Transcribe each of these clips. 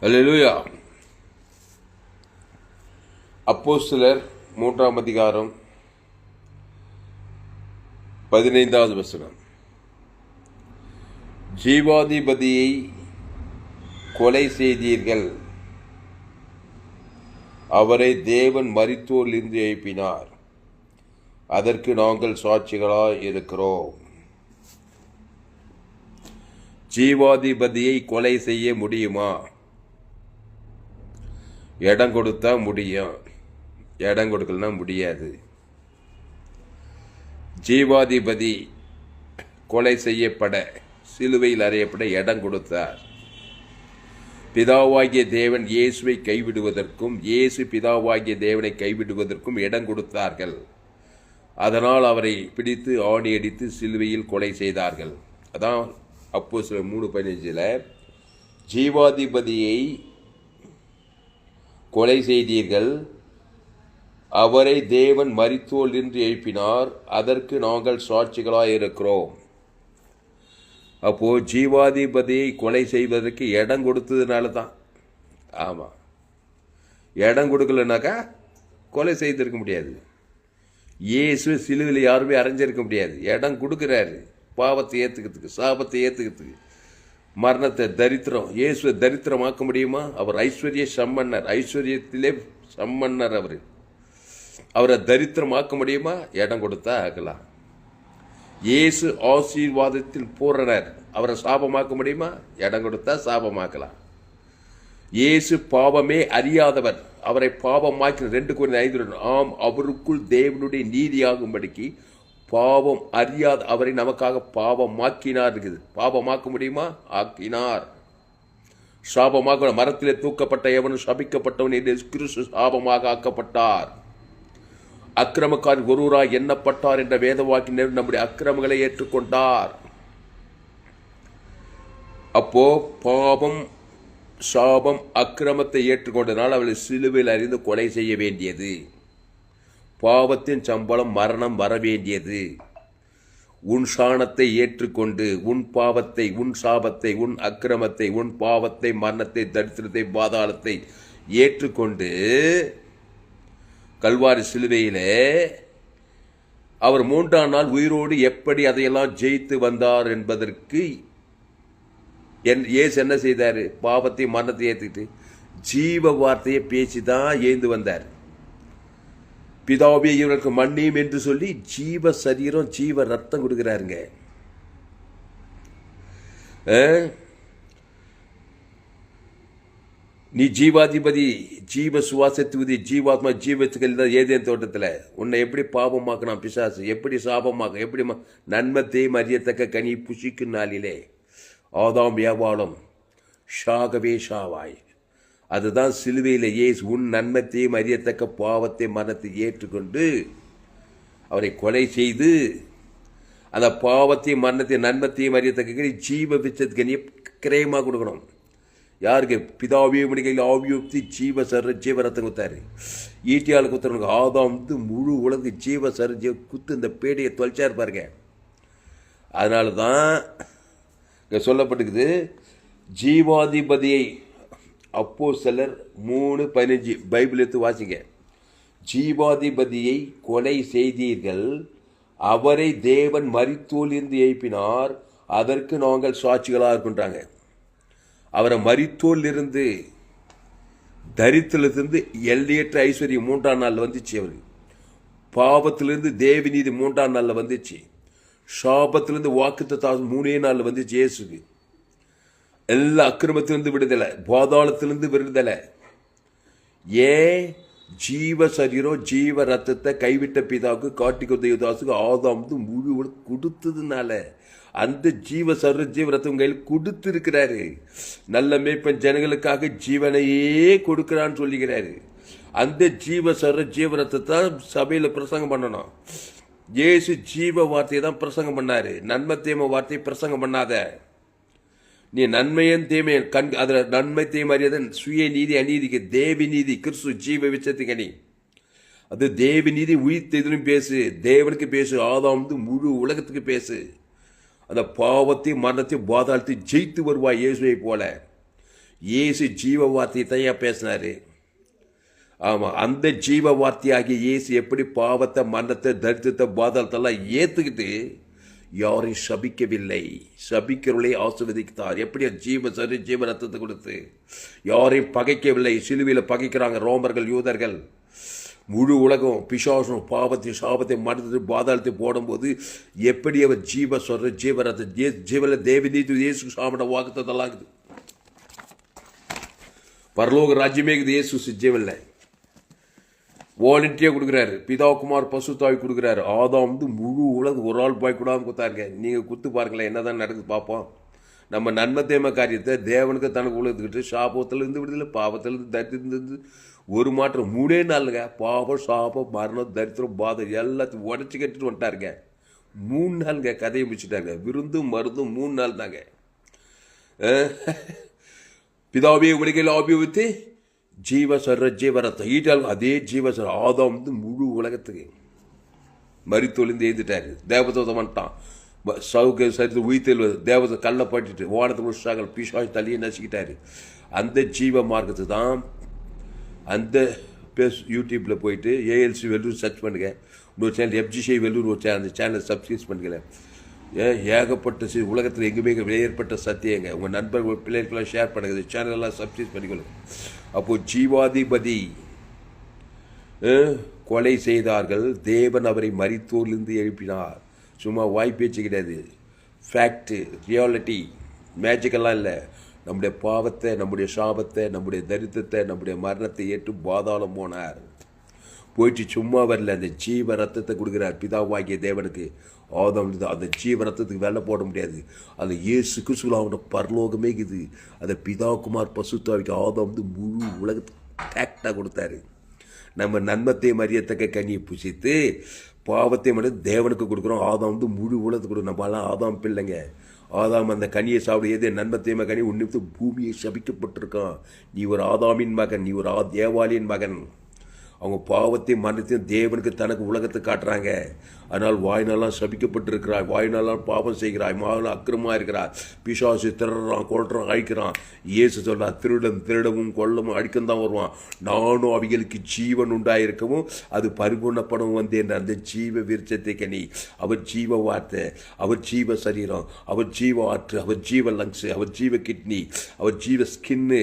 Hallelujah அப்போ சிலர் மூன்றாம் அதிகாரம் பதினைந்தாவது வசனம். ஜீவாதிபதியை கொலை செய்தீர்கள். அவரை தேவன் மரித்தோரிலிருந்து எழுப்பினார். அதற்கு நாங்கள் சாட்சிகளாக இருக்கிறோம். ஜீவாதிபதியை கொலை செய்ய முடியுமா? இடம் கொடுத்தா முடியும். இடம் கொடுக்கலனா முடியாது. ஜீவாதிபதி கொலை செய்யப்பட சிலுவையில் அறையப்பட இடம் கொடுத்தார். பிதாவாகிய தேவன் இயேசுவை கைவிடுவதற்கும் இயேசு பிதாவாகிய தேவனை கைவிடுவதற்கும் இடம் கொடுத்தார்கள். அதனால் அவரை பிடித்து ஆணி அடித்து சிலுவையில் கொலை செய்தார்கள். அதான் அப்போ சில மூணு பதினஞ்சில் ஜீவாதிபதியை கொலை செய்தீர்கள். அவரை தேவன் மரித்தோல் என்று எழுப்பினார். அதற்கு நாங்கள் சாட்சிகளாக இருக்கிறோம் அப்போது ஜீவாதிபதியை கொலை செய்வதற்கு இடம் கொடுத்ததுனால தான் ஆமாம் இடம் கொடுக்கலனாக்கா கொலை செய்திருக்க முடியாது. இயேசு சிலுவில் யாருமே அரைஞ்சிருக்க முடியாது. இடம் கொடுக்குறாரு. பாவத்தை ஏற்றுக்கிறதுக்கு சாபத்தை ஏற்றுக்கிறதுக்கு மரணத்தை தரித்திரம் இயேசுவை தரித்திரமாக்க முடியுமா? அவர் ஐஸ்வர்ய சம்மன்னர் ஐஸ்வர்யத்திலே சம்மன்னர் அவர். அவரை தரித்திரமாக்க முடியுமா? இடம் கொடுத்தா ஆகலாம். இயேசு ஆசீர்வாதத்தில் பூரணர் அவரை சாபமாக்க முடியுமா? இடம் கொடுத்தா சாபமாக்கலாம். இயேசு பாவமே அறியாதவர். அவரை பாவமாக்கின ரெண்டு குறைந்த ஐந்து ஆம் அவருக்குள் தேவனுடைய நீதியாகும்படிக்கு பாவம் அறியாத அவரை நமக்காக பாவமாக்கினார் இருக்குது. பாவமாக்க முடியுமா? ஆக்கினார். சாபமாக மரத்திலே தூக்கப்பட்ட எவனும் சபிக்கப்பட்டவன் என்று கிறிஸ்து சாபமாக ஆக்கப்பட்டார். அக்கிரமக்கார் ஒருவராய் எண்ணப்பட்டார் என்ற வேதவாக்கினர் நம்முடைய அக்கிரமங்களை ஏற்றுக்கொண்டார். அப்போ பாவம் சாபம் அக்கிரமத்தை ஏற்றுக்கொண்டதனால் அவளை சிலுவையில் அறிந்து கொலை செய்ய வேண்டியது. பாவத்தின் சம்பளம் மரணம் வரவேண்டியது உன் சாணத்தை ஏற்றுக்கொண்டு உன் பாவத்தை உன் சாபத்தை உன் அக்கிரமத்தை உன் பாவத்தை மரணத்தை தரித்திரத்தை பாதாளத்தை ஏற்றுக்கொண்டு கல்வாரி சிலுவையிலே அவர் மூன்றாம் நாள் உயிரோடு எப்படி அதையெல்லாம் ஜெயித்து வந்தார் என்பதற்கு என் ஏசு என்ன செய்தார்? பாவத்தை மரணத்தை ஏற்றுக்கிட்டு ஜீவ வார்த்தையை பேசி தான் ஏந்து வந்தார். பிதாவே இவருக்கு மன்னியும் என்று சொல்லி ஜீவ சரீரம் ஜீவ ரத்தம் கொடுக்குறாருங்க. நீ ஜீவாதிபதி ஜீவ சுவாசத்துவதி ஜீவாத்மா ஜீவத்துக்கள் ஏதேன் தோட்டத்தில் உன்னை எப்படி பாபமாக்கலாம் பிசாசு? எப்படி சாபமாக்க எப்படி ம- அறியத்தக்க கனி புசிக்கும் நாளிலே ஆதாம் வியாபாரம் ஷாகவே ஷாவாய் அதுதான் சிலுவையிலேயே உன் நன்மத்தையும் அறியத்தக்க பாவத்தை மரணத்தை ஏற்றுக்கொண்டு அவரை கொலை செய்து அந்த பாவத்தையும் மரணத்தையும் நன்மத்தையும் அறியத்தக்க ஜீவ விச்சத்துக்கு கிரயமாக கொடுக்கணும். யாருக்கு? பிதாவிய மணிகையில் ஆவியோப்தி ஜீவ சர ஜீவரத்தை குத்தாரு ஈட்டியால் குத்துறவனுக்கு ஆதாம் வந்து முழு உலகு ஜீவ சர ஜீவ குத்து இந்த பேடியை தொலைச்சா பாருங்க. அதனால தான் இங்கே சொல்லப்பட்டுக்குது ஜீவாதிபதியை அப்போ சிலர் மூணு பதினஞ்சு பைபிள் எடுத்து வாசிங்க. ஜீவாதிபதியை கொலை செய்தீர்கள் அவரை தேவன் மரித்தோலிருந்து எழுப்பினார் அதற்கு நாங்கள் சாட்சிகளாக இருக்கின்றாங்க. அவரை மரித்தோலிருந்து தரித்திரத்திலிருந்து எல்லையற்ற ஐஸ்வர்யம் மூன்றாம் நாளில் வந்துச்சு அவர். பாவத்திலிருந்து தேவிநீதி மூன்றாம் நாளில் வந்துச்சு. சாபத்திலிருந்து வாக்குத்த மூணே நாளில் வந்துச்சு இயேசுக்கு. எல்லா அக்கிரமத்திலிருந்து விடுதலை பாதாளத்திலிருந்து விடுதலை. ஏன் ஜீவ சரீரம் ஜீவ ரத்தத்தை கைவிட்ட பிதாவுக்கு காட்டிக்க தேவதாசுக்கு ஆதாம் வந்து முழு கொடுத்ததுனால அந்த ஜீவ சரீர ஜீவ ரத்தம் கையில் கொடுத்துருக்கிறாரு. நல்ல மேய்ப்பன் ஜனங்களுக்காக ஜீவனையே கொடுக்கிறான்னு சொல்லிக்கிறாரு அந்த ஜீவ சரீர ஜீவ ரத்தத்தை சபையில் பிரசங்கம் பண்ணணும். இயேசு ஜீவ வார்த்தையை தான் பிரசங்கம் பண்ணாரு. நன்மத்தேம வார்த்தையை பிரசங்கம் பண்ணாத. நீ நன்மையன் தீமையும் கண் அதில் நன்மை தீமை அறியாத சுய நீதி அநீதிக்கு தேவி நீதி கிறிஸ்து ஜீவ விச்சத்துக்கு அணி. அது தேவி நீதி உயிர்த்தெதிலும் பேசு. தேவனுக்கு பேசு ஆதாம் வந்து முழு உலகத்துக்கு பேசு. அந்த பாவத்தையும் மரணத்தையும் பாதாளத்தையும் ஜெயித்து வருவாய் இயேசுவை போல. இயேசு ஜீவ வார்த்தையை தனியாக பேசினார். ஆமாம் அந்த ஜீவ வார்த்தையாகிய இயேசு எப்படி பாவத்தை மரணத்தை தரித்திரத்தை பாதாளத்தெல்லாம் ஏற்றுக்கிட்டு யாரையும் சபிக்கவில்லை. சபிக்கிறவளை ஆசிர்வதித்தார். எப்படியா ஜீவ சரி ஜீவ ரத்தத்தை கொடுத்து? யாரையும் பகைக்கவில்லை. சிலுவையில் பகைக்கிறாங்க ரோமர்கள் யூதர்கள். முழு உலகம் பிசாசும் பாவத்தையும் சாபத்தை மறுத்து பாதாளத்தை போடும்போது எப்படி அவர் ஜீவ சொல்ற ஜீவ ஜீவல தேவி நீதி இயேசு சாமட வாக்குத்தெல்லாம் இருக்குது பரலோக ராஜ்யமே இருக்குது. இயேசு ஜீவனில். வாலண்டியாக கொடுக்குறாரு. பிதாகுமார் பசுத்தாவி கொடுக்குறாரு. ஆதாம் வந்து முழு உலகம் ஒரு ஆள் போய் கூடாமல் கொடுத்தாருங்க நீங்கள் குத்து பாருங்களேன் என்னதான் நடக்குது பார்ப்போம் நம்ம நன்மை தேம காரியத்தை தேவனுக்கு தனக்கு உலகத்துக்கிட்டு சாபத்திலிருந்து விடுதலை பாவத்திலிருந்து தரித்திருந்து ஒரு மாற்றம் மூணே நாளுங்க. பாவம் சாபம் மரணம் தரித்திரம் பாதை எல்லாத்தையும் உடச்சி கட்டிட்டு வந்துட்டாருங்க. மூணு நாளுங்க கதையை முடிச்சுட்டாங்க. விருந்தும் மருந்தும் மூணு நாள் தாங்க பிதாபியை பிதாவே உலகில் ஜீவ ஜீவசர ஜீவரத்தை ஈட்டாலும் அதே ஜீவசர ஆதாம் வந்து முழு உலகத்துக்கு மறித்தொழிந்து எழுந்துட்டாரு. தேவதூதம் வந்துட்டான். சவுக்கு சரித்து உயிர்த்தெழுவது தேவதை கல்லை பட்டுட்டு ஓனத்தை முடிச்சாங்க பிசாய் தலையை நசுக்கிட்டாரு. அந்த ஜீவ மார்க்கத்தை தான் அந்த பேஸ் யூடியூப்பில் போயிட்டு ஏஎல்சி வெல்லூர் சர்ச் பண்ணுங்க. இன்னொரு சேனல் எஃப்ஜிசி வெல்லூர் ஒரு சேனல் அந்த சேனல் சப்ஸ்கிரைப் பண்ணிக்கல ஏகப்பட்ட சி உலகத்தில் எங்குமே ஏற்பட்ட சத்தியங்க உங்கள் நண்பர்கள் பிள்ளைகளுக்கெல்லாம் ஷேர் பண்ணுங்க. இந்த சேனல் சப்ஸ்கிரைப் பண்ணிக்கணும் அப்போது ஜீவாதிபதி கொலை செய்தார்கள். தேவன் அவரை மரித்தோரிலிருந்து எழுப்பினார். சும்மா வாய்ப்பேச்சு கிடையாது. ஃபேக்ட்டு ரியாலிட்டி மேஜிக்கெல்லாம் இல்லை. நம்முடைய பாவத்தை நம்முடைய சாபத்தை நம்முடைய தரித்திரத்தை நம்முடைய மரணத்தை ஏற்று பாதாளம் போனார். போயிட்டு சும்மா வரல. அந்த ஜீவ ரத்தத்தை கொடுக்குறார் பிதாவாகிய தேவனுக்கு. ஆதம் அந்த ஜீவ ரத்தத்துக்கு வெள்ளை போட முடியாது. அந்த இயேசு கிறிஸ்துவோட பரலோகமே இது. அந்த பிதா குமார் பசுத்தாவிக்கு ஆதம் வந்து முழு உலகத்துக்கு டேக்டாக கொடுத்தாரு. நம்ம நன்மத்தை மரியத்தக்க கனியை புசித்து பாவத்தை மட்டும் தேவனுக்கு கொடுக்குறோம். ஆதாம் வந்து முழு உலகத்துக்கு கொடுக்கும் நம்மளாம் ஆதாம் பிள்ளைங்க. ஆதாம் அந்த கனியை சாப்பிட எது நன்மத்தையம கனி உன்னித்து பூமியை சபிக்கப்பட்டிருக்கான். நீ ஒரு ஆதாமின் மகன் நீ ஒரு ஆ தேவாலியின் மகன். அவங்க பாவத்தையும் மரணத்தையும் தேவனுக்கு தனக்கு உலகத்தை காட்டுறாங்க. அதனால் வாய்நாளாம் சபிக்கப்பட்டிருக்கிறாய் வாய்நாளாம் பாவம் செய்கிறாய் மகன் அக்கிரமாக இருக்கிறாய். பிசாசு திரறான் கொள்றான் அழிக்கிறான். இயேசு சொல்றார் திருடன் திருடவும் கொல்லவும் அழிக்கம் தான் வருவான். நானும் அவைகளுக்கு ஜீவன் உண்டாயிருக்கவும் அது பரிபூர்ணப்படவும் வந்தேன் அந்த ஜீவ விருச்சத்தை கனி. அவர் ஜீவ வார்த்தை அவர் ஜீவ சரீரம் அவர் ஜீவ ஆற்று அவர் ஜீவ லங்ஸு அவர் ஜீவ கிட்னி அவர் ஜீவ ஸ்கின்னு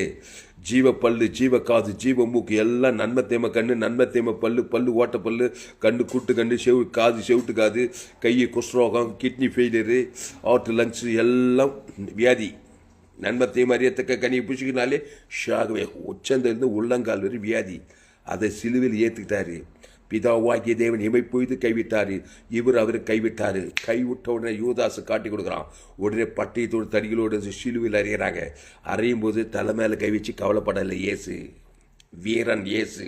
ஜீவ பல்லு ஜீவ காது ஜீவ மூக்கு எல்லாம் நன்மை தேம கண்ணு நன்மை தேம பல்லு பல்லு ஓட்ட பல்லு கண்ணு கூட்டு கண்ணு செவு காது செவிட்டு காது கை குஸ்ரோகம் கிட்னி ஃபெயிலியரு ஆட்டு லங்ஸு எல்லாம் வியாதி. நன்மை தேம அறியத்தக்க கனியை பிடிச்சிக்கினாலே ஷாகவே உச்சந்திலிருந்து உள்ளங்கால் வரை வியாதி. அதை சிலுவையில் ஏற்றுக்கிட்டாரு பிதாவாகிய தேவன் இமை பொய்து கைவிட்டார். இவர் அவரை கைவிட்டார். கைவிட்ட உடனே யூதாசு காட்டி கொடுக்குறான். உடனே பட்டயத்தோடு தடிகளோடு சிலுவில் அறியிறாங்க அறையும் போது தலை மேலே கை வச்சு கவலைப்படலை இயேசு. வீரன் இயேசு.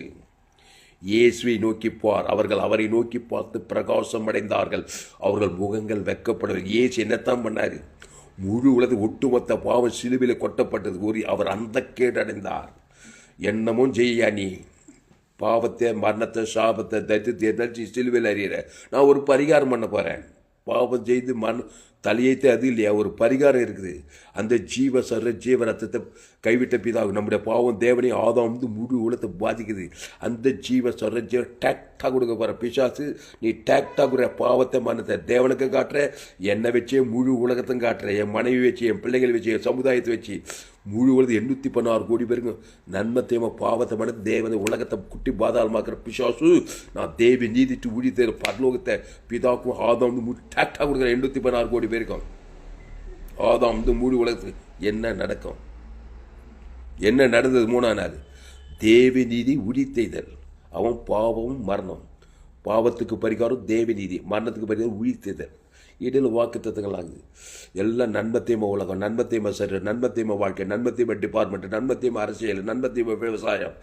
இயேசுவை நோக்கி பார் அவர்கள் அவரை நோக்கி பார்த்து பிரகாசம் அடைந்தார்கள். அவர்கள் முகங்கள் வெக்கப்படவில்லை. இயேசு என்னத்தான் பண்ணார்? முழு உலக ஒட்டுமொத்த பாவம் சிலுவையில் கொட்டப்பட்டது கூறி அவர் அந்த கேடடைந்தார் என்னமும் ஜெய்யா நீ? பாவத்தை மரணத்தை சாபத்தை தைத்தியத்தை எதாச்சும் சிலுவையில் அறியிற? நான் ஒரு பரிகாரம் பண்ண போகிறேன் பாவம் செய்து மண் தலையைத்து அது இல்லையா? ஒரு பரிகாரம் இருக்குது. அந்த ஜீவ சர ஜீவ ரத்தத்தை கைவிட்ட பிதாகும் நம்முடைய பாவம் தேவனை ஆதாம் வந்து முழு உலகத்தை பாதிக்குது. அந்த ஜீவ சர ஜீவ டேக்டாக கொடுக்க போகிற பிசாசு நீ டேக்டாக கொடுக்குற பாவத்தை மனத்தை தேவனுக்கு காட்டுற என்னை வச்சே முழு உலகத்தையும் காட்டுற என் மனைவி வச்சு என் பிள்ளைகள் வச்சு என் சமுதாயத்தை வச்சு முழு உலகம் எண்ணூற்றி பதினாறு கோடி பேருங்க நன்மை தேம பாவத்தை மன தேவனை உலகத்தை குட்டி பாதாளமாக்குற பிசாசு. நான் தேவி நீதிட்டு ஊழி பரலோகத்தை பிதாக்கும் ஆதாம் வந்து டேக்டாக கொடுக்குற எண்ணூற்றி பதினாறு கோடி பேருக்கும். ஆதாம் வந்து மூடி உலகத்துக்கு என்ன நடக்கும்? என்ன நடந்தது மூணாம் நாள் தேவி நீதி அவன் பாவம் மரணம். பாவத்துக்கு பரிகாரம் தேவநீதி மரணத்துக்கு பரிகாரம் உயிர்த்தெய்தல் இடையில் வாக்கு ஆகுது. எல்லாம் நன்மத்தேம உலகம் நன்மத்தேம சரி நன்மத்தேம வாழ்க்கை நன்மத்தேம டிபார்ட்மெண்ட் நன்மத்தேம அரசியல் நன்மத்தேம விவசாயம்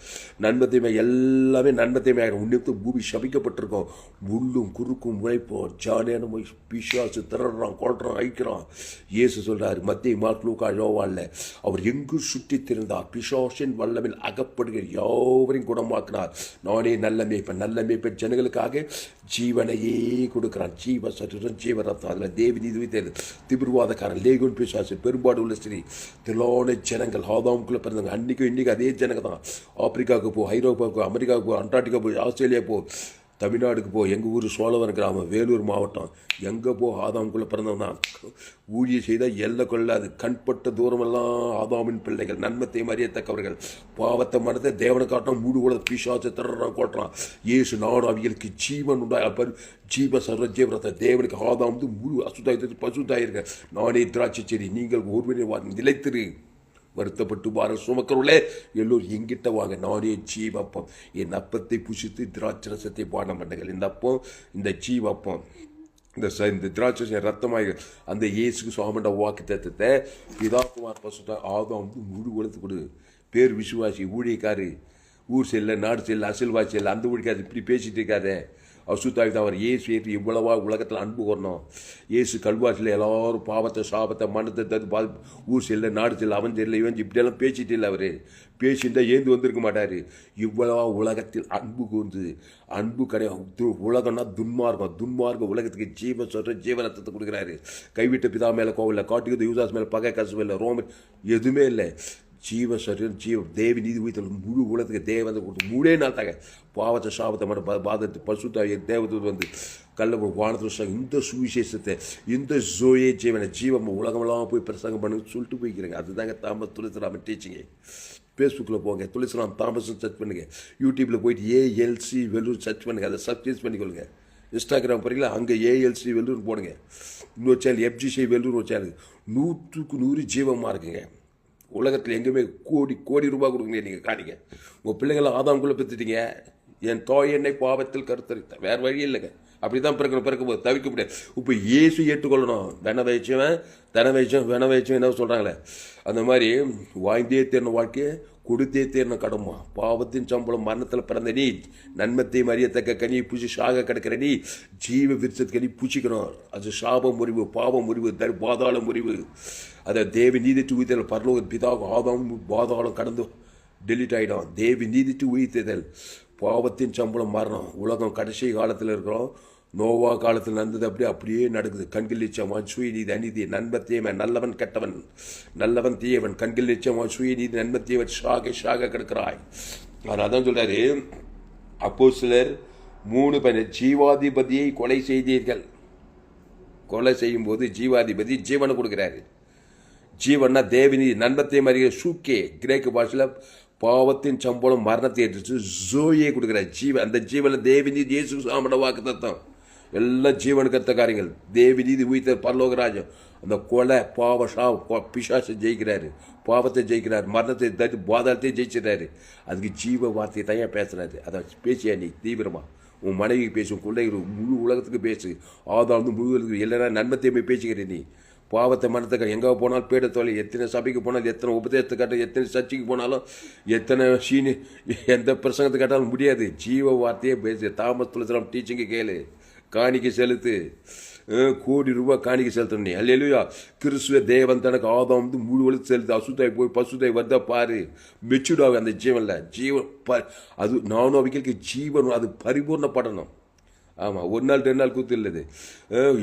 நன்மத்தேம எல்லாமே நன்மத்தேம ஆகிடும் உன்னித்து பூமி சபிக்கப்பட்டிருக்கோம். முள்ளும் குறுக்கும் உழைப்போம். ஜாலியான மொய் பிசாசு திரறான் கொள்றான் அழிக்கிறான். இயேசு சொல்கிறார் மத்திய மாக்லூக்கா யோவான்ல அவர் எங்கு சுற்றி திரிந்தார்? பிசாசின் வல்லமில் அகப்படுகிற யாவரையும் குணமாக்கினார். நானே நல்ல மேய்ப்பன் நல்ல மேய்ப்பன் ஜனங்களுக்காக ஜீவனையே கொடுக்கிறான். ஜீவ சரீரம் ஜீவ பார்த்தோம் அதில் தேவி நீதி வைத்தது திபிர்வாதக்காரன் லேகுன் பிசாசு பெரும்பாடு உள்ள ஸ்திரீ திலான ஜனங்கள் ஹாதாமுக்குள்ளே பிறந்தாங்க அன்றைக்கும் இன்றைக்கும் அதே ஜனங்க தான். ஆப்பிரிக்காவுக்கு போ ஐரோப்பாவுக்கு அமெரிக்காவுக்கு போ அண்டார்டிகா போ ஆஸ்திரேலியா போ தமிழ்நாடுக்கு போ எங்கள் ஊர் சோழவன் கிராமம் வேலூர் மாவட்டம். எங்கே போ ஆதாம்குள்ளே பிறந்தவன்? தான் ஊழியை செய்தால் எல்லை கொள்ளாது. கண்பட்ட தூரமெல்லாம் ஆதாமின் பிள்ளைகள் நன்மத்தை மறியத்தக்கவர்கள். பாவத்தை மனத்தை தேவனை காட்டும் மூடு கூட பிசாசை திறறான் கோட்டுறான் ஏசு நாடு அவிகளுக்கு ஜீவன் உண்டா அப்ப ஜீவ சர்வ தேவனுக்கு ஆதாம் வந்து முழு அசுத்தாயத்திற்கு பசுத்தாயிருக்க. நானே திராட்சை செடி நீங்கள் ஒருவனை வா- நிலைத்திரு. வருத்தப்பட்டு வார சுமக்கிறவர்களே எல்லோரும் எங்கிட்ட வாங்க நானே ஜீவப்பம். என் அப்பத்தை புசித்து திராட்சரசத்தை பாட மாட்டேங்கள் இந்த அப்பம் இந்த ஜீவப்பம் இந்த ச இந்த திராட்சை ரத்தமாக அந்த இயேசுக்கு சுவாமிண்ட வாக்கு தத்தத்தை பிதாக்குமார் பசுத்தா ஆதம் வந்து முழு உலகத்து கொடு. பேர் விசுவாசி ஊழியக்காரு. ஊர் செல்ல நாடு செல்ல அசில்வாசி செல்ல அந்த ஊழிக்காது இப்படி பேசிட்டு இருக்காதே. அவர் இயேசு ஏற்று இவ்வளவா உலகத்தில் அன்பு வரணும் இயேசு கல்வாசியில் எல்லாரும் பாவத்தை சாபத்தை மனத்தை தத்து பா ஊர் செல்ல நாடு செல்ல அவன் செல்ல இவன் இப்படியெல்லாம் பேசிட்டு இல்லை அவர். பேசியிருந்தா ஏந்து வந்திருக்க மாட்டார். இவ்வளவா உலகத்தில் அன்பு கூர்ந்து அன்பு கிடையாது உலகம்னா துன்மார்க்கம் துன்மார்க்கம் உலகத்துக்கு ஜீவன் சொல்கிற ஜீவனத்தை கொடுக்குறாரு. கைவிட்ட பிதா மேலே கோவில்ல காட்டுக்கு யூதாஸ் மேலே பகை கசு இல்லை ரோமன் எதுவுமே இல்லை. ஜீவ சரீரம் ஜீவ தேவி நீதி உயிர்த்தல் முழு உலகத்துக்கு தேவதை கொடுத்து மூணே நாள் தாங்க பாவத்தை சாபத்தை மட்டும் பா- பாதத்தை பசுத்தாய தேவதூத் வந்து கல்ல வானத்தில் இந்த சுவிசேஷத்தை இந்த ஜோயே ஜீவனை ஜீவம் உலகமெல்லாம் போய் பிரசங்கம் பண்ணுன்னு சொல்லிட்டு போய்க்கிறேங்க. அதுதாங்க தாமஸ் துளசிராமன் டீச்சிங்க ஃபேஸ்புக்கில் போங்க. துளசிராம் தாமஸும் சர்ச் பண்ணுங்கள் யூடியூப்பில் போயிட்டு ஏஎல்சி வெல்லூர் சர்ச் பண்ணுங்க. அதை சப்ஸ்கிரைப் பண்ணிக்கொள்ளுங்க. இன்ஸ்டாகிராம் போகிறீங்களா அங்கே ஏஎல்சி வெல்லூர் போடுங்க. இன்னொரு சேனல் எஃப்ஜிசி வெல்லூர் ஒரு சேனல் நூற்றுக்கு நூறு ஜீவமாக இருக்குங்க. உலகத்தில் எங்கேயுமே கோடி கோடி ரூபாய் கொடுங்க நீங்கள் காணிங்க. உங்கள் பிள்ளைங்களை ஆதாம்குள்ளே பெற்றுட்டீங்க என் தாய் என்னை பாவத்தில் கருத்தரித்த வேறு வழி இல்லைங்க. அப்படி தான் பிறக்கணும் பிறக்க போது தவிர்க்க முடியாது இப்போ இயேசு ஏற்றுக்கொள்ளணும். வென வைச்சவன் தன வைச்சவன் வென வைச்சவன் என்ன சொல்கிறாங்களே அந்த மாதிரி வாய்ந்தே தேர்ன வாழ்க்கையை கொடுத்தே தேர்ன கடமா. பாவத்தின் சம்பளம் மரணத்தில் பிறந்த நீ நன்மத்தை மறியத்தக்க கனி பூச்சி சாக கிடக்கிற நீ ஜீவ விருச்சத்து கனி பூச்சிக்கணும் அது சாப முறிவு பாவ முறிவு தர் பாதாள முறிவு. அதை தேவி நீதிட்டு உயிர்த்தல் பரலோக பிதாக ஆதாம் பாதாளம் கடந்து டெலிட் ஆகிடும் தேவி நீதிட்டு உயிர்த்ததல் பாவத்தின் சம்பளம் மரணம் உலகம் கடைசி காலத்தில் இருக்கிறோம். நோவா காலத்தில் நடந்தது அப்படியே அப்படியே நடக்குது. கண்கள் நிச்சயமான் சுயநீதி அநீதி நண்பன் தீயவன் நல்லவன் கெட்டவன். நல்லவன் தீயவன் கண்கில் நிச்சயமான் சுயநீதி நண்பன் தீயவன் ஷாக ஷாக கிடக்கிறாய். அவர் அதான் சொல்கிறாரு அப்போ சிலர் மூணு பேர் ஜீவாதிபதியை கொலை செய்தீர்கள். கொலை செய்யும்போது ஜீவாதிபதி ஜீவனை கொடுக்குறாரு. ஜீவன்னா தேவினி நண்பத்தை மாதிரி சூக்கே கிரேக்க பாஷையில் பாவத்தின் சம்பளம் மரணத்தை ஏற்றுச்சு. ஜோயை கொடுக்குறாரு ஜீவன் அந்த ஜீவனில் தேவினி ஜேசு சாமட வாக்கு தத்தம். எல்லாம் ஜீவனுக்கு அத்த காரியங்கள். தேவி நீதி உயிர்த்த பரலோகராஜம் அந்த கொலை பாவ ஷா பிசாசை ஜெயிக்கிறாரு. பாவத்தை ஜெயிக்கிறார். மரணத்தை தட்டு பாதாளத்தை ஜெயிச்சிடறாரு. அதுக்கு ஜீவ வார்த்தையை தான் ஏன் பேசுறாரு. அதை பேசியா நீ தீவிரமா? உன் மனைவிக்கு பேசும் உன் பிள்ளைகளுக்கு முழு உலகத்துக்கு பேசு. ஆதாரம் முழு உலகத்துக்கு நன்மை நன்மத்தையுமே பேசிக்கிறேன் நீ. பாவத்தை மனத்துக்கு எங்கே போனாலும் பேட தொலை எத்தனை சபைக்கு போனாலும் எத்தனை உபதேசத்தை கேட்டால் எத்தனை சர்ச்சைக்கு போனாலும் எத்தனை சீனி எந்த பிரசங்கத்தை கேட்டாலும் முடியாது. ஜீவ வார்த்தையே பேசு. தாமஸ் துளசிராம் டீச்சிங்கு கேளு. காணிக்கை செலுத்து. கோடி ரூபாய் காணிக்கை செலுத்தணும் நீ. அல்லையா கிறிஸ்துவ தேவன் தனக்கு ஆதாம் வந்து முழு உலகத்து செலுத்து. அசுத்தாய் போய் பசுத்தாய் வந்தா பாரு. மெச்சூர்டாக அந்த ஜீவனில். ஜீவன் ப அது நானோ அவைகளுக்கு ஜீவன் அது பரிபூர்ணப்படணும். ஆமாம் ஒரு நாள் ரெண்டு நாள் கூத்து இல்லது.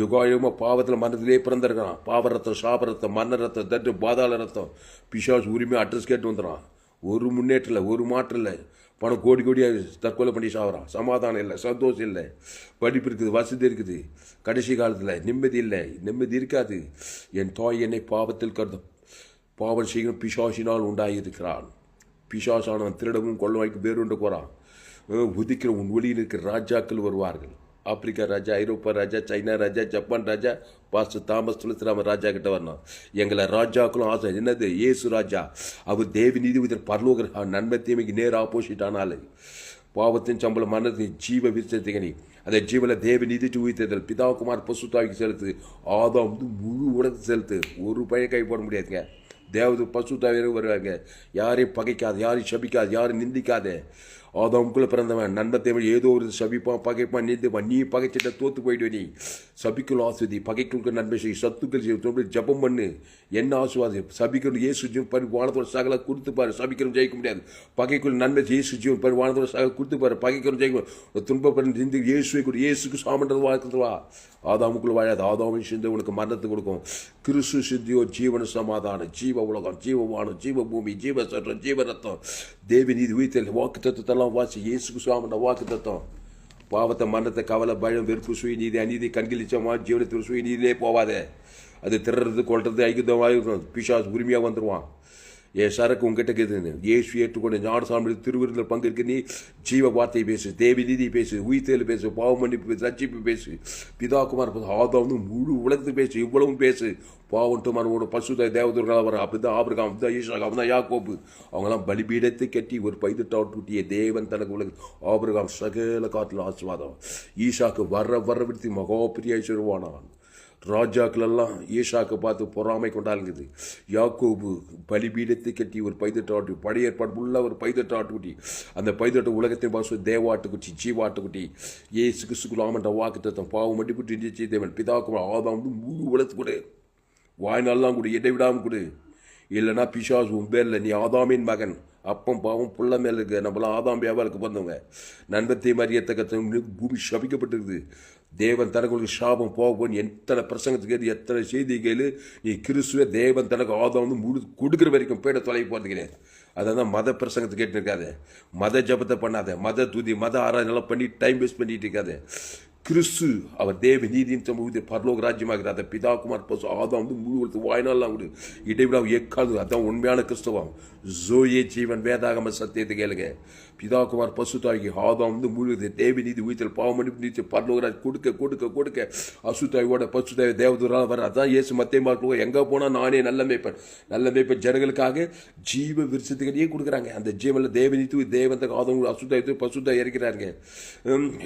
யுகாயுகமாக பாவத்தில் மரணத்திலே பிறந்திருக்கிறான். பாவ ரத்தம் சாப ரத்தம் மரண ரத்தம் தட்டு பாதாள ரத்தம். பிசாஸ் உரிமை அட்ரஸ் கேட்டு வந்துடுறான். ஒரு முன்னேற்றம் இல்லை ஒரு மாற்றம் இல்லை பணம் கோடி கோடியாக தற்கொலை பண்ணி சாகுறான் சமாதானம் இல்லை சந்தோஷம் இல்லை. படிப்பு இருக்குது வசதி இருக்குது. கடைசி காலத்தில் நிம்மதி இல்லை நிம்மதி இருக்காது. என் தாய் என்னை பாவத்தில் கருத பாவம் செய்யும் பிசாசினால் உண்டாகியிருக்கிறான் பிசாசானவன் திருடவும் கொள்ளவாய்க்கு பேருண்டு போகிறான் உதிக்கிற உன் ஒளியில் இருக்கிற ராஜாக்கள் வருவார்கள். ஆப்பிரிக்கா ராஜா ஐரோப்பா ராஜா சைனா ராஜா ஜப்பான் ராஜா பாஸ்டர் தாமஸ் துளசிராம ராஜா கிட்ட வரணும். எங்களை ராஜாக்களும் ஆசை. என்னது? இயேசு ராஜா. அவர் தேவி நீதிபதியில் பரலோக நன்மை தீமைக்கு நேர் ஆப்போசிட் ஆனாலே பாவத்தின் சம்பளம் மனது ஜீவ விருத்தத்திகனி அந்த ஜீவன தேவ நீதிட்டு உயிர்த்ததல் பிதாகுமார் பசுத்தாவிக்கு செலுத்து. ஆதாம் வந்து முழு உலகத்து செலுத்து. ஒரு பழைய கை போட முடியாதுங்க. தேவது பசுத்தாவியரும் வருவாங்க. யாரையும் பகைக்காது யாரையும் சபிக்காது யாரையும் நிந்திக்காது. ஆதாமுக்குள்ள பிறந்தவன். நன்மத்தை ஏதோ ஒரு சபிப்பான் பகைப்பான் நீந்துவான் நீ பகைச்சிட்ட தோத்து போயிடுவ நீ. சபிக்குள் ஆசுதி பகைக்குள் நன்மை செய். சத்துக்கள் செய். ஜபம் ஜெபம் பண்ணு. என்ன ஆசுவாது சபிக்கணும் ஏசு ஜீவன் பரி வானத்தோட சகல கொடுத்துப்பார். பாரு சபிக்கணும் ஜெயிக்க முடியாது. பகைக்குள் நன்மை ஏசு ஜீவன் பரி வானத்தோட சகல கொடுத்துப்பார். பாரு பகைக்கணும் ஜெயிக்க துன்பப்படும் சிந்தி இயேசுவை கொடு. இயேசுக்கு சாமன்றது வாழ்க்கிறதுவா வா. வாழாது. ஆதாமின் சிந்தை உனக்கு மரணத்தை கொடுக்கும். கிறிஸ்து சிந்தியோ ஜீவன சமாதானம். ஜீவ உலகம் ஜீவவானம் ஜீவ பூமி ஜீவ சட்டம் ஜீவ ரத்தம். தேவி நீதி உயிர்த்தல் வாக்கு தத்துவத்தெல்லாம் வாசி இயேசுக்கு சாமன வாக்கு தத்துவம் பாவத்தை மரணத்தை கவலை பயம் வெறுப்பு சுய நீதி அநீதி கண்களிச்சமா ஜீவனத்தில் சுயநீதியிலே போவாதே. அது திறறது கொள்றது ஐக்கியமாக பிசாஸ் உரிமையாக வந்துடுவான் என் சரக்கு உங்ககிட்ட கேதுன்னு இயேசு ஏற்றுக்கொண்டு ஞானசாமி திருவிருந்தில் பங்கேற்க நீ ஜீவ வார்த்தை பேசு தேவி நீதி பேசு உயிர்த்தேல் பேசு பாவ மன்னிப்பு பேசு ரட்சிப்பு பேசு. பிதாகுமார் பேசு ஆதாவும் முழு உலகத்துக்கு பேசு இவ்வளவும் பேசு. பாவன்ட்டு மனவோட பசுத தேவதூர்களாக வர அப்படி தான் ஆபிரகாம் அப்படிதான் ஈஷாக் அவன் தான் யாக்கோப்பு அவங்களாம் பலிபீடத்தை கட்டி ஒரு பைதட்டாட்டுட்டிய தேவன் தனக்கு உலக ஆபிரகாம் சகல காட்டில் ஆசிர்வாதம். ஈஷாக்கு வர வர விடுத்து மகோபிரிய ஐஸ்வர்வானான் ராஜாக்களெல்லாம் ஈஷாக்கு பார்த்து பொறாமை கொண்டாளுங்குது. யாக்கோபு பலிபீடத்தை கட்டி ஒரு பைதட்டாட்டு பழைய ஏற்பாடு உள்ள ஒரு பைதட்டாட்டுக்குட்டி அந்த பைதட்ட உலகத்தின் பாசு தேவாட்டுக்குட்டி ஜீவாட்டுக்குட்டி ஏசு கிறிஸ்துக்குலாமன்ற வாக்கு தத்தம் பாவம் மட்டிப்புட்டு இருந்துச்சு தேவன் பிதாக்கு ஆதாம் வந்து முழு உலகத்து கொடு. வாய்நாள்லாம் கொடு இடைவிடாமல் கொடு. இல்லைன்னா பிசாசு உன் பேரில் நீ ஆதாமின் மகன். அப்பம் பாவம் புள்ள மேல இருக்கு நம்மளாம் ஆதாம் வியாபாரத்துக்கு பிறந்தவங்க நண்பத்தை மறியத்தக்க பூமி சபிக்கப்பட்டிருக்குது. தேவன் தனக்கு உங்களுக்கு சாபம் போக எத்தனை பிரசங்கத்துக்கு கேட்டு எத்தனை செய்தி கேளு நீ கிறிஸ்துவ தேவன் தனக்கு ஆதாம் வந்து முழு கொடுக்குற வரைக்கும் பேட தொலை போகிறதுக்கிறேன் கிடையாது. அதான் மத பிரசங்கத்தை கேட்டுருக்காது. மத ஜபத்தை பண்ணாத. மத துதி மத ஆராதனை பண்ணி டைம் வேஸ்ட் பண்ணிட்டு இருக்காது. கிறிஸ்து அவர் தேவ நீதியின் சமூகத்தை பரலோக ராஜ்யமாகிற பிதா குமார் பசு ஆதம் வந்து முழு வாய்னாலாம் கூட இடைவிடாமல் எக்காது அதான் உண்மையான கிறிஸ்தவம். ஜோயே ஜீவன் வேதாகம சத்தியத்தை கேளுங்க. பிதாகுமார் பசுத்தாய்க்கு தாய்க்கு ஆதாம் வந்து முழு தேவி நீதி உயிர்த்தல் பாவ மன்னிப்பு நீதி பரலோகராஜ் கொடுக்க கொடுக்க கொடுக்க அசுத்தாயோட பசு தேவதூரால் வர அதான் ஏசு மத்திய மார்க்கு எங்கே போனால் நானே நல்ல மேய்ப்பன். நல்ல மேய்ப்பன் ஜனங்களுக்காக ஜீவ விருசத்துக்கடியே கொடுக்குறாங்க. அந்த ஜீவனில் தேவ தேவந்த தேவன் அசுத்தாயத்து பசுத்தாய் இறக்கிறாருங்க.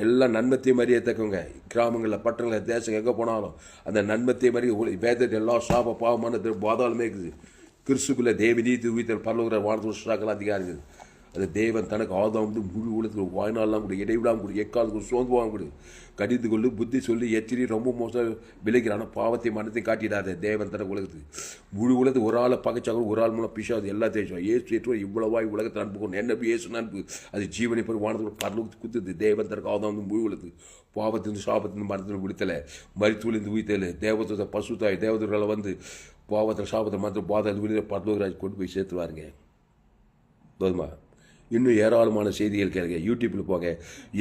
எல்லாம் நன்மத்தை மாதிரியே தக்கவங்க. கிராமங்களில் பட்டணங்களில் தேசம் எங்கே போனாலும் அந்த நன்மத்தை மாதிரி வேதத்தை எல்லாம் சாப பாவமான பாதாளமே இருக்குது. கிறிஸ்துக்குள்ளே தேவ நீதி உயிர்த்தல் பரலோகர வாழ்ந்து சாக்கல அதிகாரம் அந்த அது தேவன் தனக்கு ஆதாம் வந்து முழு உலகத்தில் வாய்நாள்லாம் கொடு இடைவிடாமல் கொடு எக்கால் கூட சோந்துவாங்க கொடு கூட. கடிந்து கொள்ளு புத்தி சொல்லி எச்சரி ரொம்ப மோசம் விளைகிறான பாவத்தை மனத்தை காட்டிடாத தேவன் தனக்கு உலகத்துக்கு. முழு உலகத்து ஒரு ஆளை பகைச்சாங்க ஒரு ஆள் மூலம் பிஷாது எல்லா தேசம் ஏசு ஏற்று இவ்வளவாய் உலகத்தை அன்பு கொண்டு என்ன ஏசு அன்பு? அது ஜீவனை பெரும் வானத்தில் பரலோகத்துக்கு குத்துது. தேவன் தனக்கு ஆதாம் வந்து முழு உலகத்துக்கு. பாவத்திலிருந்து சாபத்திலிருந்து மரத்தில் விடுத்தலை மருத்துவலேருந்து உயிர்த்தலை தேவத்தை பசுத்தாய் தேவதர்களை வந்து பாவத்தில் சாபத்தை மரத்தில் பாதத்தில் விடுதலை பரலோகராஜ் கொண்டு போய் சேர்த்துவாருங்க போதுமா? இன்னும் ஏராளமான செய்திகள் கேளுங்க. யூடியூப்பில் போங்க.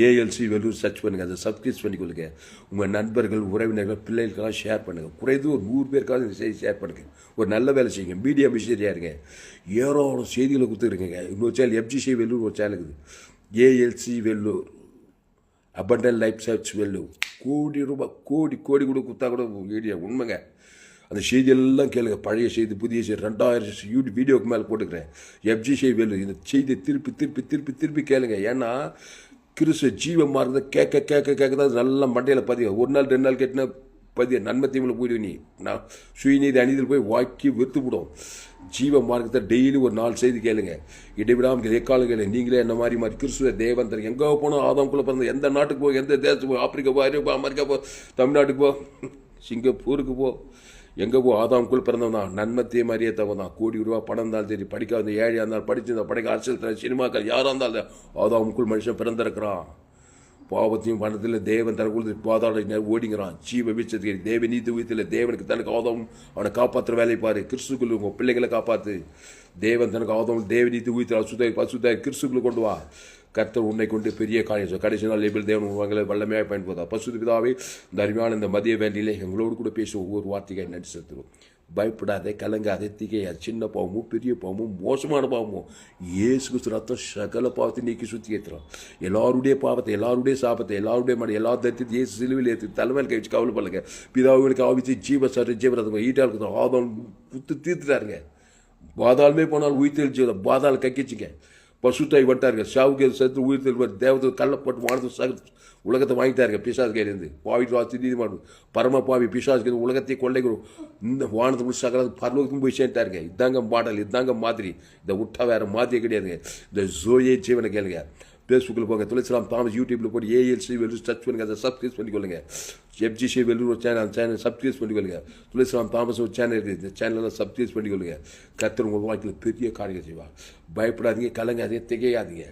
ஏஎல்சி வெல்லூர் சர்ச் பண்ணுங்கள் அதை சப்ஸ்கிரைப் பண்ணிக்கொள்ளுங்க உங்கள் நண்பர்கள் உறவினர்கள் பிள்ளைகளுக்கெல்லாம் ஷேர் பண்ணுங்கள் குறைந்து ஒரு நூறு பேருக்காவது இந்த செய்தி ஷேர் பண்ணுங்கள் ஒரு நல்ல வேலை செய்யுங்க. மீடியா மிஷினரியாக இருங்க. ஏராளம் செய்திகளை கொடுத்துருக்கீங்க இன்னொரு சேனல் எஃப்ஜிசி வெல்லூர் ஒரு சேனல் இருக்குது. ALC Vellore abundant life church Vellore கோடி ரூபாய் கோடி கோடி கூட கொடுத்தா கூட வீடியோ உண்மைங்க. அந்த செய்தியெல்லாம் கேளுங்க. பழைய செய்தி புதிய செய்தி ரெண்டாயிரம் யூடி வீடியோக்கு மேலே போட்டுக்கிறேன். எஃப்ஜி செய்தி வேலு. இந்த செய்தியை திருப்பி திருப்பி திருப்பி திருப்பி கேளுங்க. ஏன்னா கிறிஸ்து ஜீவமாக மாறுறத கேட்க கேட்க கேட்க தான் அது நல்லா மண்டையில் பதிவு ஒரு நாள் ரெண்டு நாள் கேட்டினா பதிய நன்மை தீமில் போயிடுவ நீ. நான் சுயநீதி அநீதியில் போய் வாக்கி வெறுத்து விடும் ஜீவ மார்க்கத்தை டெய்லி ஒரு நாலு செய்தி கேளுங்க. இடைவிடாமல் எக்காலம் கேளு. நீங்களே என்ன மாதிரி மாதிரி கிறிஸ்துவ தேவன் தரும் எங்கே போனோம் ஆதாம்குள்ளே பிறந்த எந்த நாட்டுக்கு போ எந்த தேசத்துக்கு போ ஆப்பிரிக்கா போ ஐரோப்பா அமெரிக்கா போ தமிழ்நாட்டுக்கு போ சிங்கப்பூருக்கு போ. எங்கவோ ஆதாம்குள் பிறந்தவன் தான் மாதிரியே தவன். தான் கோடி ரூபா பணம் இருந்தாலும் சரி படிக்காத ஏழையாக இருந்தாலும் படிச்சிருந்தா படிக்க அரசியல் தலைவர், சினிமாக்கள் யாராக இருந்தாலும் ஆதாமுக்குள் மனுஷன் பிறந்திருக்கிறான். பாவத்தையும் பணத்தில் தேவன் தனக்குள்ள பாதாள ஓடிங்கிறான். ஜீவ வீச்சத்துக்கு தேவ நீதி வீத்தில் தேவனுக்கு தனக்கு ஆதம் அவனை காப்பாற்றுற வேலையை பாரு. கிறிஸ்துக்குள் உங்கள் பிள்ளைகளை காப்பாற்று தேவன் தனக்கு ஆதம் தேவ நீதி வீத்தில் அசுத்தாய் பசுத்தாய் கிறிஸ்துக்குள்ள கொண்டு வா. கர்த்தர் உன்னை கொண்டு பெரிய காரியம் கடைசி நாள் லேபிள் தேவன் உங்களை வல்லமையாக பயன்படுத்தா பசுது பிதாவே இந்த அருமையான இந்த மதிய வேலையிலே எங்களோடு கூட பேச ஒவ்வொரு வார்த்தையை நடிச்சு செலுத்துவோம் பயப்படாதே கலங்காதே திகையாது சின்ன பாவமும் பெரிய பாவமும் மோசமான பாவமும் ஏசு கிறிஸ்து ரத்தம் சகல பாவத்தை நீக்கி சுற்றி ஏற்றுறோம் எல்லாருடைய பாவத்தை எல்லாருடைய சாபத்தை எல்லாருடைய மன எல்லா தரித்து ஏசு சிலுவையில் ஏற்றி தலைமையில் கழிச்சு கவலை பண்ணுங்க பிதாவுகளுக்கு ஆவிச்சு ஜீவ சரி ஜீவரத்தம் ஈட்டாளுக்கு ஆதம் குத்து தீர்த்துட்டாருங்க. பாதாளமே போனால் உயிரிழச்சி பாதாள் கக்கிச்சுங்க. பசுத்தாய் வட்டாருங்க சாவுக்கு செத்து உயிர்த்தெழு தேவத்தை கள்ளப்பட்டு வாழ்ந்து சக உலகத்தை வாங்கிட்டாருங்க பிசாஸ் கையிலேருந்து பாவி வாசி நீதிமான் பரம பாவி பிசாஸ் கையில உலகத்தை கொள்ளைக்கு இந்த இந்த முடிச்சு சகல பரலோகத்துக்கும் போய் சேர்ந்தாருங்க இதாங்க பாடல் இதாங்க மாதிரி. இந்த விட்டா வேற மாதிரியே கிடையாதுங்க. இந்த ஜோயே ஜீவனை கேளுங்க. ஃபேஸ்புக்கில் போங்க துளசிராம் தாமஸ் யூடியூப்பில் போய் ஏஎல்சி வெல்லூர் சர்ச் பண்ணுங்கள் அதை சப்ஸ்கிரைப் பண்ணிக்கொள்ளுங்க. எஃப்ஜிசி வெல்லூர் ஒரு சேனல் அந்த சேனல் சப்ஸ்கிரைப் பண்ணிக்கொள்ளுங்க. துளசிராம் தாமஸ் ஒரு சேனல் இருக்குது இந்த சேனலில் சப்ஸ்கிரைப் பண்ணிக்கொள்ளுங்க. கத்தர் உங்கள் வாழ்க்கையில் பெரிய காரியம் செய்வார். பயப்படாதீங்க கலங்காதீங்க திகையாதீங்க.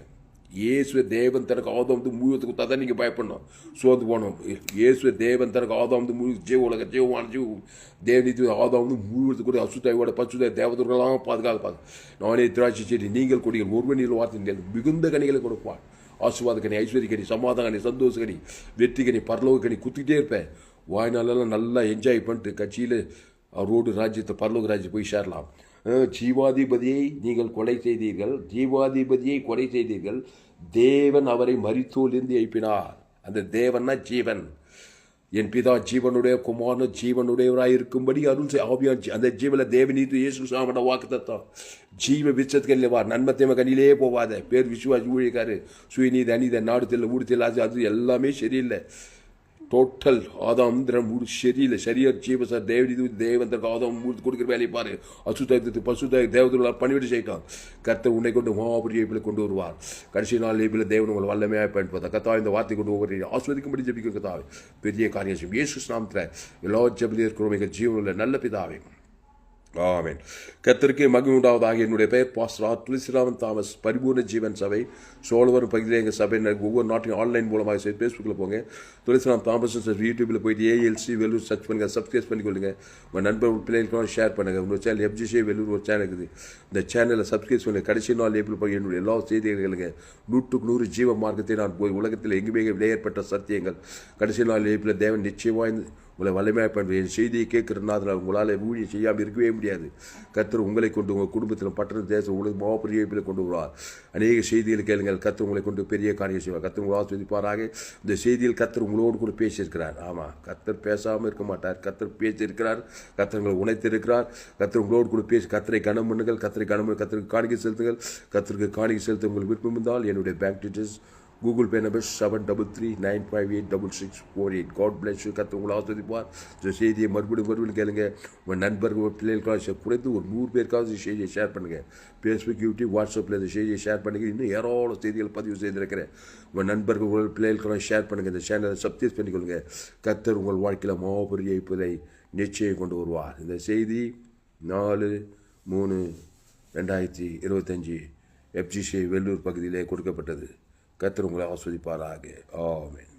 இயேசுவ தேவன் தனக்கு ஆதம் வந்து முழுவதுக்கு கொடுத்தா தான் நீங்கள் பயப்படணும். சோர்ந்து போனோம். இயேசுவ தேவன் தனக்கு ஆதம் வந்து முழு ஜீவ உலக ஜீவமான ஜீவ தேவநீதி ஆதம் வந்து முழுவதுக்கு கூட அசுத்தாயோட பசுதாய தேவதர்களாக பாதுகாப்பாங்க நானே திராட்சை செடி நீங்கள் கொடிகள் ஒருவனில் வார்த்தை மிகுந்த கனிகளை கொடுப்பான் ஆசுவாத கனி ஐஸ்வர்ய கனி சமாதான கனி சந்தோஷ கனி வெற்றி கனி பரலோக கனி குத்திக்கிட்டே இருப்பேன். வாய்நாளெல்லாம் நல்லா என்ஜாய் பண்ணிட்டு கட்சியில் ரோடு ராஜ்யத்தை பரலோக ராஜ்யம் போய் சேரலாம். ஜீவாதிபதியை நீங்கள் கொலை செய்தீர்கள் ஜீவாதிபதியை கொலை செய்தீர்கள் தேவன் அவரை மறித்தோலிருந்து எழுப்பினார். அந்த தேவன்னா ஜீவன். என் பிதா ஜீவனுடைய குமாரன் ஜீவனுடையவராக இருக்கும்படி அருள் ஆவியான் அந்த ஜீவன தேவனீத்து இயேசு சாமன வாக்கு தத்தம் ஜீவ விச்சத்துக்கு வா நன்மத்தேம கண்ணிலே போவாத. பேர் விசுவாசி ஊழியக்காரு சுயநீதி அநீத நாடு தெரியல ஊடு தெரியல அது எல்லாமே சரியில்லை. டோட்டல் ஆதாந்திர முழு சரீர சரியர் ஜீவச தேவதி தேவந்தருக்கு ஆதாம் முழு கொடுக்குற வேலையை பாரு அசுத்த பசுத தேவதுல பணிவிட செய்யலாம் கர்த்த உன்னை கொண்டு மகாபுரிய ஏப்பில் கொண்டு வருவார் கடைசி நாள் ஏப்பில் தேவன் உங்களை வல்லமையாக பயன்படுத்த கத்தா இந்த வார்த்தை கொண்டு ஒவ்வொரு ஆஸ்வதிக்கும்படி ஜபிக்கும் கதாவே பெரிய காரியம் இயேசு நாமத்தில் எல்லா ஜபிலியர் குழந்தைகள் ஜீவனில் நல்ல பிதாவே ஆமேன். கத்திற்கே மகிமை உண்டாவதாக. என்னுடைய பெயர் பாஸ்டர் ஆர். துளசிராமன் தாமஸ். பரிபூர்ண ஜீவன் சபை சோழவரும் பகுதியில் எங்கள் சபை எனக்கு ஒவ்வொரு நாட்டையும் ஆன்லைன் மூலமாக செய்து ஃபேஸ்புக்கில் போங்க. துளசிராம் தாமஸ் யூடியூப்பில் போயிட்டு ஏஎல்சி வெல்லூர் சர்ச் பண்ணுங்கள் சப்ஸ்கிரைப் பண்ணிக்கொள்ளுங்க. உங்கள் நண்பர் பிள்ளைகளுக்கு ஷேர் பண்ணுங்க. உங்கள் சேனல் எஃப்ஜிசி வெல்லூர் ஒரு சேனல் இருக்குது. இந்த சேனலை சப்ஸ்கிரைப் பண்ணுங்கள் கடைசி நாள் ஏப்ரல் போய் என்னுடைய எல்லா செய்திகளுங்க நூற்றுக்கு நூறு ஜீவ மார்க்கத்தை நான் போய் உலகத்தில் எங்குமே விளையேற்பட்ட சத்தியங்கள். கடைசி நாள் ஏப்ரல் தேவன் நிச்சயமாக உங்களை வல்லமையாக பண்ணுவேன் என் செய்தியை கேட்குறதுனால உங்களால் ஊழியம் செய்யாமல் இருக்கவே முடியாது. கத்தர் உங்களை கொண்டு உங்கள் குடும்பத்தில் பட்டண தேசம் உங்களுக்கு மாபெரிய கொண்டு வருவார். அநேக செய்திகள் கேளுங்கள். கத்தர் உங்களை கொண்டு பெரிய காரியம் செய்வார். கத்தர் உங்களை ஆஸ்வதிப்பாராக. இந்த செய்தியில் கத்தர் உங்களோடு கூட பேசியிருக்கிறார். ஆமாம் கத்தர் பேசாமல் இருக்க மாட்டார். கத்தர் பேசியிருக்கிறார். கத்தர் உங்களை உணைத்திருக்கிறார் கத்தர் உங்களோடு கூட பேசி கத்தரை கனம் பண்ணுங்கள். கத்தரை கனம் கத்தருக்கு காணிக்கை செலுத்துங்கள். கத்தருக்கு காணிக்கை செலுத்த உங்களுக்கு விருப்பம் இருந்தால் என்னுடைய bank details Google pay number seven double three nine five eight double six four eight God bless கற்று உங்களை ஆஸ்வதிப்பார் இந்த செய்தியை மறுபடியும் மறுபடியும் கேளுங்க. உங்கள் நண்பர்கள் பிள்ளைகளுக்காக குறைந்து ஒரு நூறு பேருக்காவது இந்த செய்தியை ஷேர் பண்ணுங்கள் ஃபேஸ்புக் யூடியூப் வாட்ஸ்அப்பில் இந்த செய்தியை ஷேர் பண்ணுங்க. இன்னும் ஏராளம் செய்திகள் பதிவு செய்திருக்கிறேன். உங்கள் நண்பர்கள் உங்கள் பிள்ளைகளுக்கெல்லாம் ஷேர் பண்ணுங்கள் இந்த சேனலை சப்ஸ்கிரைப் பண்ணிக்கொள்ளுங்க. கத்தர் உங்கள் வாழ்க்கையில் மாபெரிய இப்பதை நிச்சயம் கொண்டு வருவார். இந்த செய்தி நாலு மூணு ரெண்டாயிரத்தி இருபத்தஞ்சி எப்ஜிசி வெள்ளூர் பகுதியிலே கொடுக்கப்பட்டது. கத்திர உங்களை ஆஸ்வதிப்பாராக ஆமீன்.